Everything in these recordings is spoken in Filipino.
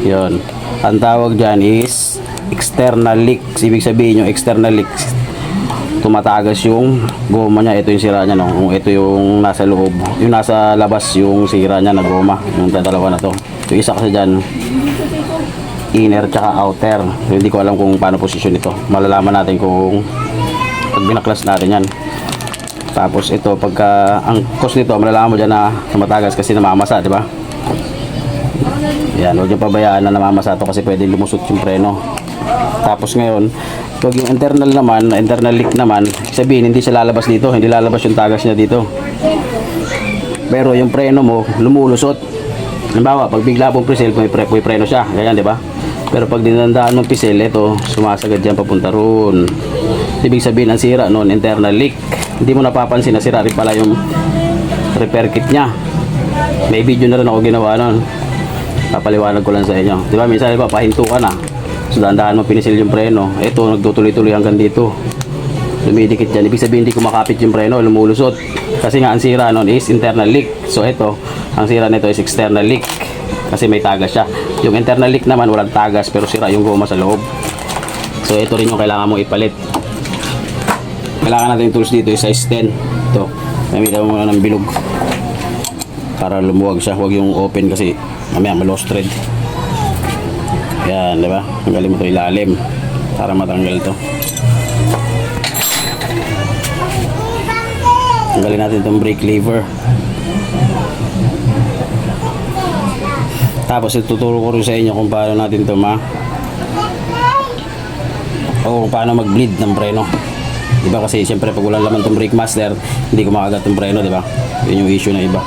Yun. Ang tawag dyan is external leaks. Ibig sabihin yung external leaks, tumatagas yung goma niya. Ito yung sira niya, no? Kung ito yung nasa loob. Yung nasa labas, yung sira niya na goma. Yung dalawa na to. Yung isa kasi dyan, inner tsaka outer. Hindi ko alam kung paano posisyon ito. Malalaman natin kung pag binaklas natin yan. Tapos ito, pagka, ang cost nito, malalaman mo dyan na tumatagas kasi namamasa, di ba? Yan, huwag niyo pabayaan na namamasa to kasi pwede lumusot yung preno. Tapos ngayon, pag yung internal naman, internal leak naman, sabihin hindi siya lalabas dito, hindi lalabas yung tagas niya dito. Pero yung preno mo, lumulusot. Halimbawa, pag bigla pong pisel, may, pre, may preno siya. Ganyan, di ba? Pero pag dinandaan mong pisel, ito, sumasagad dyan papunta roon. Ibig sabihin, ang sira noon, internal leak. Hindi mo napapansin na sira rin pala yung repair kit niya. May video na rin ako ginawa noon. Papaliwanag ko lang sa inyo. Di ba, minsan, di ba, pahinto ka na. So, dahan mo pinisil yung preno. Ito, nagtutuloy-tuloy hanggang dito. Lumidikit dyan. Ibig sabihin, hindi kumakapit yung preno, lumulusot. Kasi nga, ang sira nun is internal leak. So, ito, ang sira nito is external leak. Kasi may tagas siya. Yung internal leak naman, walang tagas, pero sira yung goma sa loob. So, ito rin yung kailangan mong ipalit. Kailangan natin yung tools dito, is size 10. Ito, gamitan mo muna ng bilog. Para lumuwag siya, huwag yung open kasi mamaya ma-lost thread. Yan, di ba? Tanggalin mo ito ilalim para matanggal ito. Tanggalin natin itong brake lever. Tapos ituturo ko rin sa inyo kung paano natin ito ma o kung paano mag-bleed ng preno. Di ba kasi siyempre pag walang laman itong brake master, hindi ko makagat itong preno, di ba? Yun yung issue na iba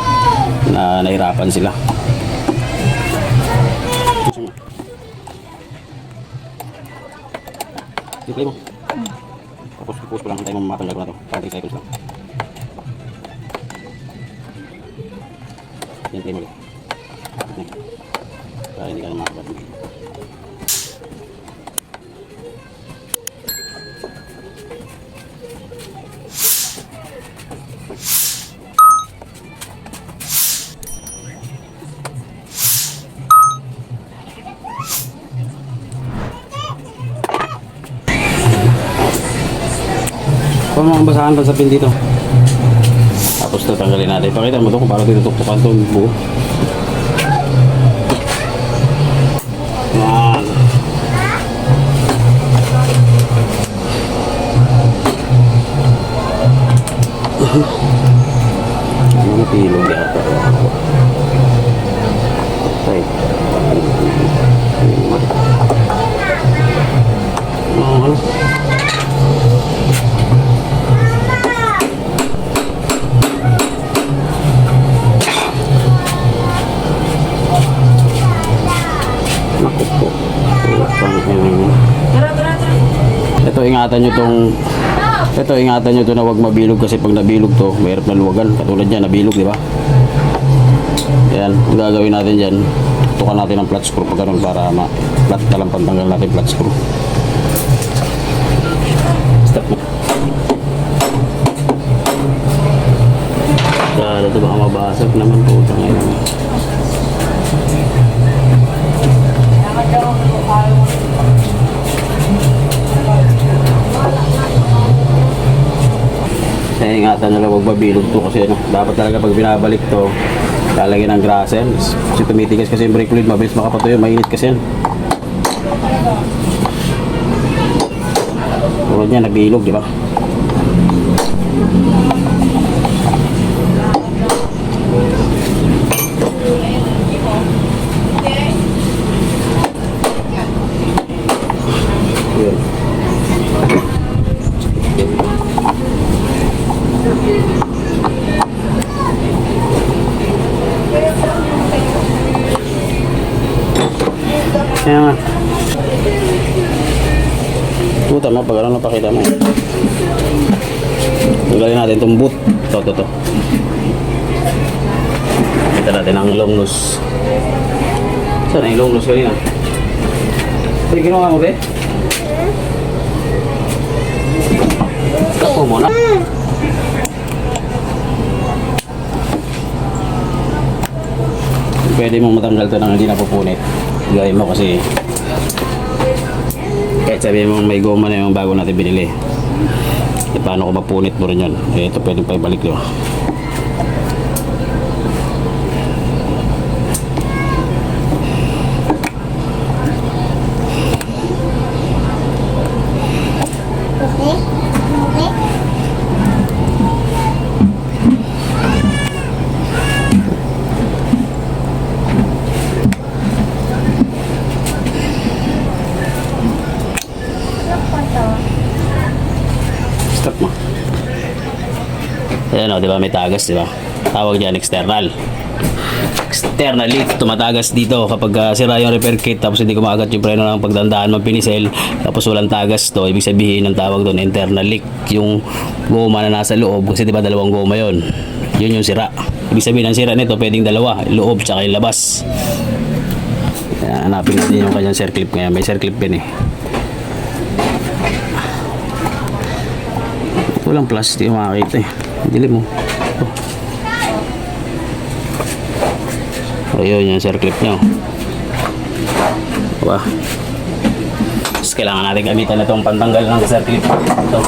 na nahirapan sila. Replay mo. Tapos i-post ko lang. Hintayin mo matanggal ko na to. Para 3 seconds lang. Play mo ulit. Para hindi ka na makagat. Kung mga basahan pa sa pin dito. Tapos tatanggalin natin. Pakita mo to kung paano tinutuktukan to yung buo. Naku po. Ito ingatan nyo tong ito ingatan nyo to na wag mabilog kasi pag nabilog to mahirap na luwagan. Katulad yan nabilog di ba? Yan gagawin natin dyan tukan natin ang flat screw pag ganun para ma flat na lang pantanggal natin flat screw. Step mo Kala ito baka mabasag naman po ngayon ingatan nyo lang huwag mabilog to kasi ano, dapat talaga pag binabalik to, lalagyan ng grasen. Kasi tumitigas kasi yung brake fluid, mabilis makapatuyo, mainit kasi yan. Tulad niya, nabilog, di ba? Kaya nga. Puta mo, pag ano napakita mo. Tanggalin natin itong boot. Ito, ito, ito. Kita natin ang long nose. Saan ang long nose kanina? Pwede ginawa mo, be? Ako muna. pwede mong matanggal to nang hindi napupunit. Gawin mo kasi kahit sabihin mo may goma na yung bago natin binili. E paano ko mapunit mo rin yun? Eh, ito pwedeng pa ibalik yun. Ayan o, di ba? May tagas, di ba? Tawag dyan, external. External leak, tumatagas dito kapag ah, sira yung repair kit tapos hindi kumagat yung preno ng pagdandaan magpinisel tapos walang tagas to ibig sabihin ng tawag doon internal leak yung goma na nasa loob kasi di ba dalawang goma yon yun yung sira ibig sabihin ang sira nito pwedeng dalawa loob tsaka yung labas Kaya hanapin natin yung kanyang circlip ngayon may circlip din eh Walang plastic makakita eh. Dilim mo. Oh. Ayun yung circlip niya. Diba? Tapos kailangan natin gamitan na itong pantanggal ng circlip. Ito.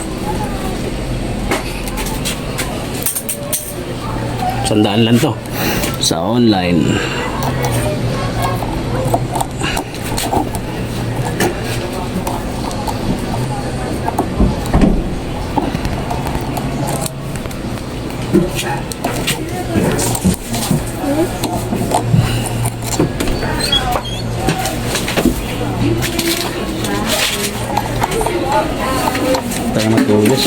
Sandaan lang to. Sa online. Tayo matulis.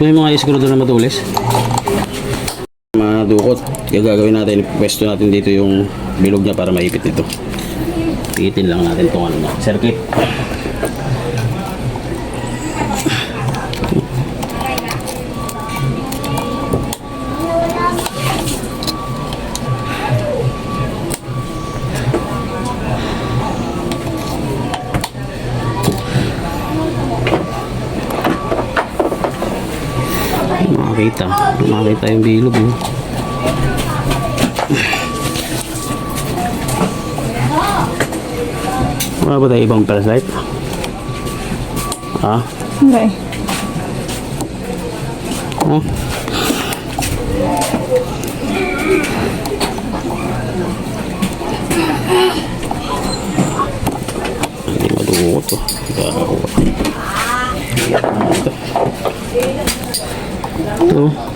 Kung yung mga isiguro doon na matulis. Mga dukot. Yung gagawin natin, pwesto natin dito yung bilog niya para maipit ito. Pigitin lang natin itong ano. Circuit. Makakita. Makakita yung bilog. Oh. Wala ba tayo ibang flashlight? Ha? Hindi. Oh, Falou.